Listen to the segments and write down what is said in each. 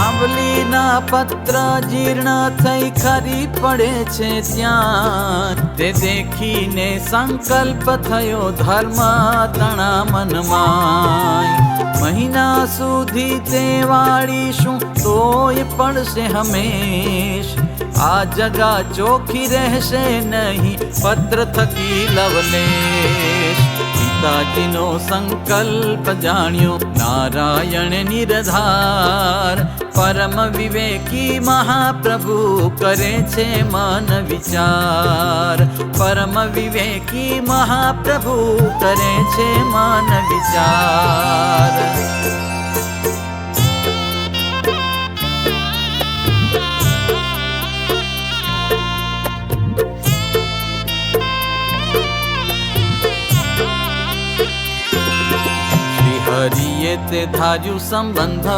આંબલીના પત્ર જીર્ણ થઈ ખરી પડે છે ત્યાં. તે દેખીને સંકલ્પ થયો ધર્મ તણા મનમાં. મહિના સુધી તે વાળીશું, તોય પડશે હંમેશ. આ જગા ચોખી રહેશે નહીં, પત્ર થકી લવલેશ. संकल्प नारायण निरधार। परम विवेकी महाप्रभु करे छे मन विचार। परम विवेकी महाप्रभु करे छे मन विचार। શ્રી હરિએ તે ધાર્યું સંબંધ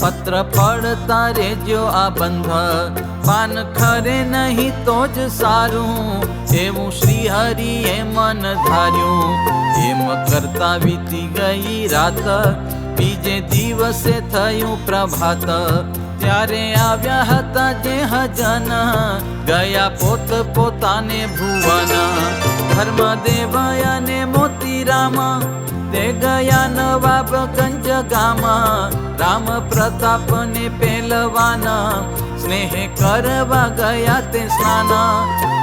પત્ર પડતા રેજો આ બંધ પાન ખરે નહીં તો જ સારું એવું શ્રી હરિએ મન ધાર્યું એમ કરતા વીતી ગઈ રાત બીજે દિવસે થયું પ્રભાત ત્યારે આવ્યા હતા જે હજન ગયા પોત પોતાને ભુવન ધર્મદેવ અને મોતીરામ તે ગયા નવાબ ગંજ ગામાં રામ પ્રતાપ ને પેલવાના. સ્નેહ કરવા ગયા તે સ્નાન.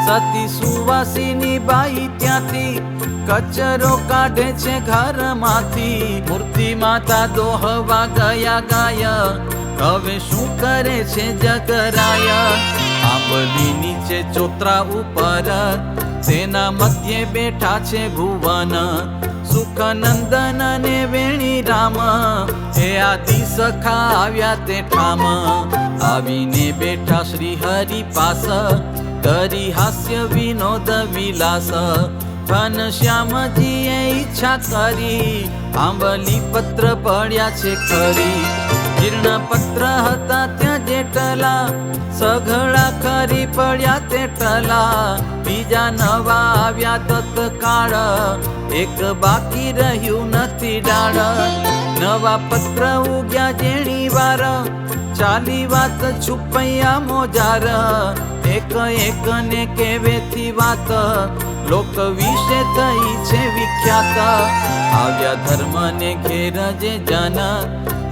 સતી સુવાસીની બાઈ ત્યાંથી કચરો કાઢે છે ઘરમાંથી. મૂર્તિ માતા દોહવા ગયા ગાય. હવે શું કરે છે જગરાય? આંબલી નીચે ચોતરા ઉપર તેના મધ્યે બેઠા છે ભુવન, સુખનંદન ને વેણી રામ હે આદિ સખા આવ્યા તે ઠામ. આવીને બેઠા શ્રી હરિ પાસ, કરી હાસ્ય વિનોદ વિલાસ. ઘનશ્યામજીએ ઈચ્છા કરી, આંબલી પત્ર પડ્યા છે ખરી. જીર્ણ પત્ર હતા ત્યાં જેટલા સઘળા ખરી પડ્યા તેટલા બીજા નવા આવ્યા તત્કાળ. એક બાકી રહ્યું નથી ડાળ. નવા પત્ર ઉગ્યા જેણી વાર. ચાલી વાત છુપૈયા મોજાર. એક એક ને કેવેથી વાત? લોક વિશે થઈ છે વિખ્યાત. આવ્યા ધર્મ ને ઘેર જે જન.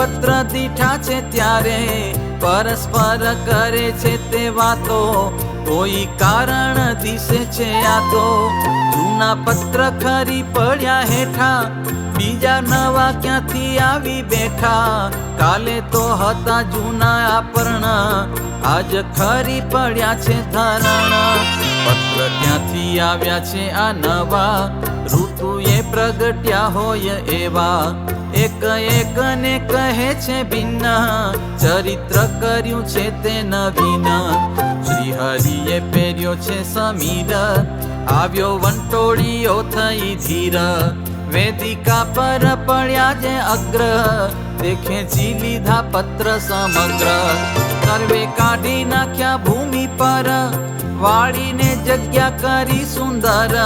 પત્ર દીઠા છે ત્યારે પરસ્પર કરે છે તે વાતો કોઈ કારણ દિશે છે આ તો જૂના પત્ર ખરી પડ્યા હેઠા બીજા નવા ક્યાંથી આવી બેઠા કાલે તો હતા જૂના આપરણ આજ ખરી પડ્યા છે ધરણ પત્ર ક્યાંથી આવ્યા છે આ નવા ઋતુએ પ્રગટ્યા હોય એવા એક એક ને કહે છે ભિન્ન ચરિત્ર કર્યું છે તે નવીના. શ્રી હરિએ પહેર્યો છે સમીર, આવ્યો વંટોળીઓ થઈ ધીર. વેદિકા પર પડ્યા જે અગ્ર, દેખે જી લીધા પત્ર સમગ્ર. સર્વે કાઢી નાખ્યા ભૂમિ પર વાળીને જગ્યા કરી સુંદર.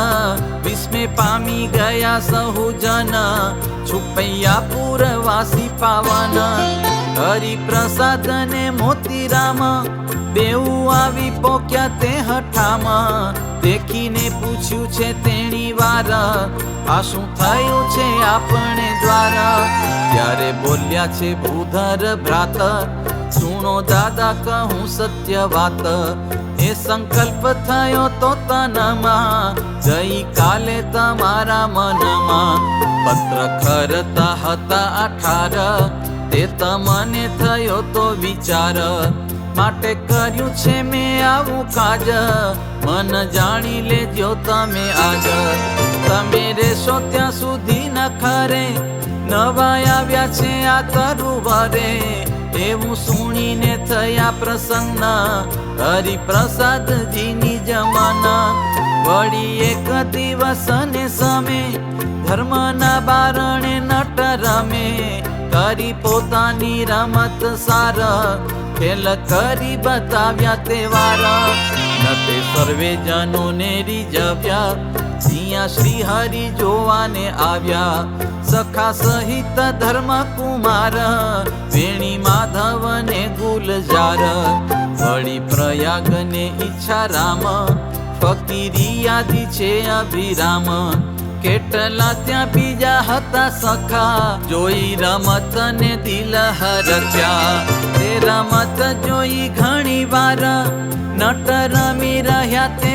વિસ્મે પામી ગયા સહુ જન છુપૈયા પૂરવાસી પાવન. હરિપ્રસાદ ને મોતીરામ. બેઉ આવી પોક્યા તે હઠામાં. દેખીને પૂછ્યું છે તેણી વાર. આ શું થયું છે આપણે દ્વારા? ત્યારે બોલ્યા છે ભૂધર ભ્રાત. સુણો દાદા કહું સત્ય વાત. એ સંકલ્પ થયો તો તનમાં, જઈ કાલે તમારા મનમાં. પત્ર ખરતા હતા અઠાર તે તમને થયો તો વિચાર. માટે કર્યું છે મેં આવું કાજ, મન જાણી લેજો તમે આજ. તમે રેશો ત્યાં સુધી ન ખરે નવા આવ્યા છે આ તરુવરે. એવું સુણીને થયા પ્રસન્ન હરિપ્રસાદજીની જમાના. વળી એક દિવસને સમે ધર્મના બારણે નટ રમે કરી પોતાની રમત સાર. ખેલ કરી બતાવ્યા તહેવાર નતે સર્વે જનોને રીઝવ્યા. સિયા શ્રી હરિ જોવાને આવ્યા. સખા સહિત ધર્મ કુમાર, વેણી માધવ ને ગુલજાર વળી પ્રયાગ ને ઈચ્છા રામ ફકીરી યાદી છે અભિરામ. કેટલા ત્યાં બીજા હતા સખા, જોઈ રમત ને દિલ હરખ્યા. તે રમત જોઈ ઘણી વાર, નટ રમી રહ્યા તે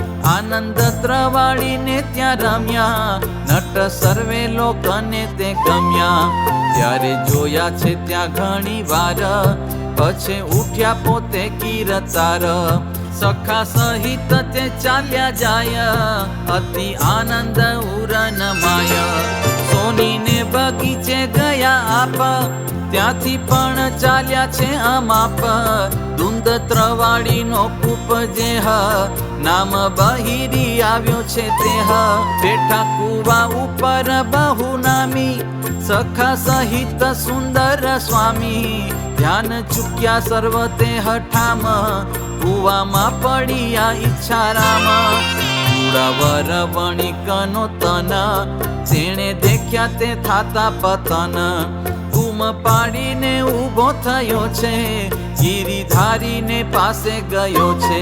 આનંદ ત્રવાળીને ત્યાં રમ્યા. નટ સર્વે લોકોને તે ગમ્યા. ત્યારે જોયા છે ત્યાં ઘણી વાર. પછી ઉઠ્યા પોતે કીરતાર સખા સહિત તે ચાલ્યા જાય. અતિ આનંદ ઉરન માય. સોનીને બગીચે ગયા આપ. ત્યાંથી પણ ચાલ્યા છે આમા પર ધૂંધ ત્રવાડી નો કૂપ જે નામ બહિરી આવ્યો છે તે બેઠા કુવા ઉપર બહુ નામી, સખા સહિત સુંદર સ્વામી. ધ્યાન ચૂક્યા સર્વ તે હઠામ, કુવામાં પડ્યા ઈચ્છા રામ ચૂડાવર વણિકનો તન તેણે દેખ્યા તે થાતા પતન. કુમ પાડીને ઊભો થયો છે ગિરિધારીને પાસે ગયો છે.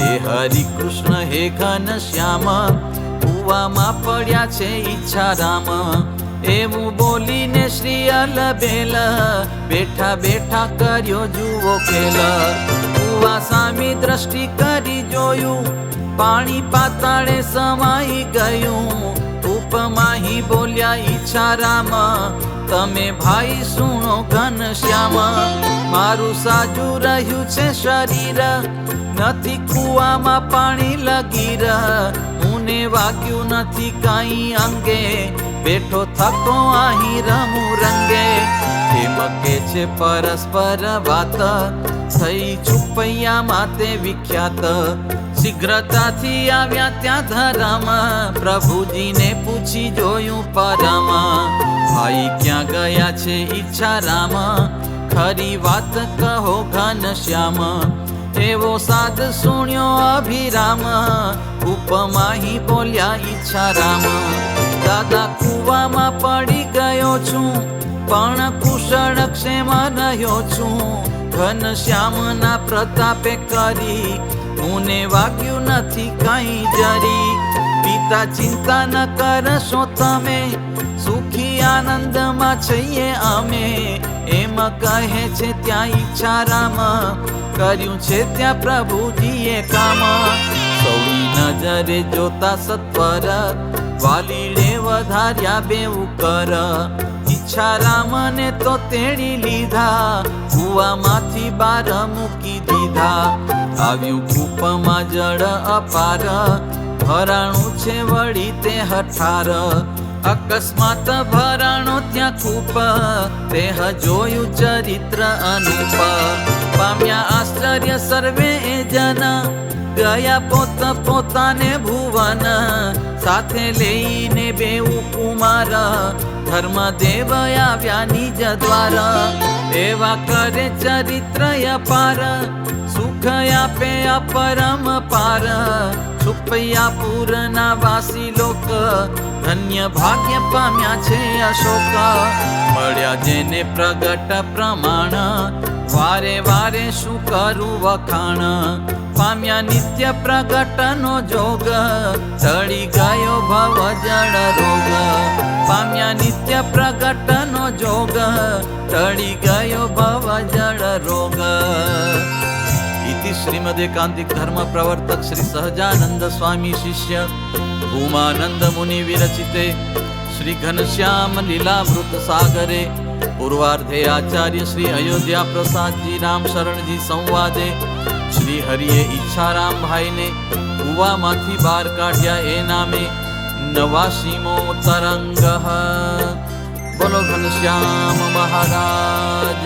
હે હરિ કૃષ્ણ, હે ઘન શ્યામ, કુવામાં પડ્યા છે ઈચ્છા રામ એવું બોલીને શ્રી અલબેલ, બેઠા બેઠા કર્યો જુઓ કેલ કુવા સામી દ્રષ્ટિ કરી જોયું, પાણી પાતાળે સમાઈ ગયું. ઉપમાહી બોલ્યા ઈચ્છા રામ તમે ભાઈ સુણો ઘન શ્યામ. મારું સાજું રહ્યું છે શરીર. નથી કુવામાં પાણી લગી રહ મને વાગ્યું નથી કાંઈ અંગે. બેઠો થકો અહીં રમું રંગે. એમ કે છે પરસ્પર વાત. થઈ છુપૈયા માતે વિખ્યાત. શીઘ્રતાથી આવ્યા ત્યાં ધરામાં. પ્રભુજીને પૂછી જોયું પરામા. ભાઈ ક્યાં ગયા છે ઈચ્છા રામા ખરી વાત કહો ઘન શ્યામ. એવો સાદ સુણ્યો અભિરામ. ઉપમાહી બોલ્યા ઈચ્છા રામ દાદા કુવામાં પડી ગયો છું. પણ કુશળ ક્ષેમ રહ્યો છું. ઘન શ્યામના પ્રતાપે કરી. મને વાગ્યું નથી કઈ જરી. પિતા ચિંતા ન કરશો તમે, સુખી આનંદમાં છીએ અમે. એમ કહે છે ત્યાં ઈચ્છા રામ કર્યું છે ત્યાં પ્રભુજીએ કામ. સૌની નજરે જોતા સત્વર વાલીડે વધાર્યા બેવું કર. ઈચ્છા રામને તો તેડી લીધા, કુવામાંથી બાર મૂકી દીધા. આવ્યું કૂપમાં જળ અપાર, ભરાણું છે વળી તે હઠાર. અકસ્માત ભરાણો ત્યાં કૂપ તે જોયું ચરિત્ર અનુપ. પામ્યા આશ્ચર્ય સર્વે જના. ગયા પોત પોતાને ભુવન. સાથે લઈને બેઉ કુમાર ધર્મ દેવ આવ્યા નિજ દ્વાર. એવા કરે ચરિત્ર અપાર સુખ આપે અપરમ પાર. છુપૈયા પૂરના વાસી લોક. ધન્ય ભાગ્ય પામ્યા છે અશોક. મળ્યા જેને પ્રગટ પ્રમાણ. વારે વારે શું કરું વખાણ પામ્યા નિત્ય પ્રગટનો જોગ ચડી ગયો ભવ જળ રોગ પામ્યા નિત્ય પ્રગટનો જોગ ટળી ગયો ભવ જળ રોગ ઇતિ શ્રીમદેકાંતિક ધર્મ પ્રવર્તક શ્રી સહજાનંદ સ્વામી શિષ્ય ભૂમાનંદ મુનિ વિરચિતે શ્રી ઘનશ્યામ લીલામૃત સાગરે પૂર્વાર્ધે આચાર્ય શ્રી અયોધ્યા પ્રસાદજી રામ શરણજી સંવાદે. શ્રી હરિએ ઈચ્છારામ ભાઈને કુવામાંથી બહાર કાઢ્યા એ નામે. નવાસીમો તરંગ બોલો ઘનશ્યામ મહારાજ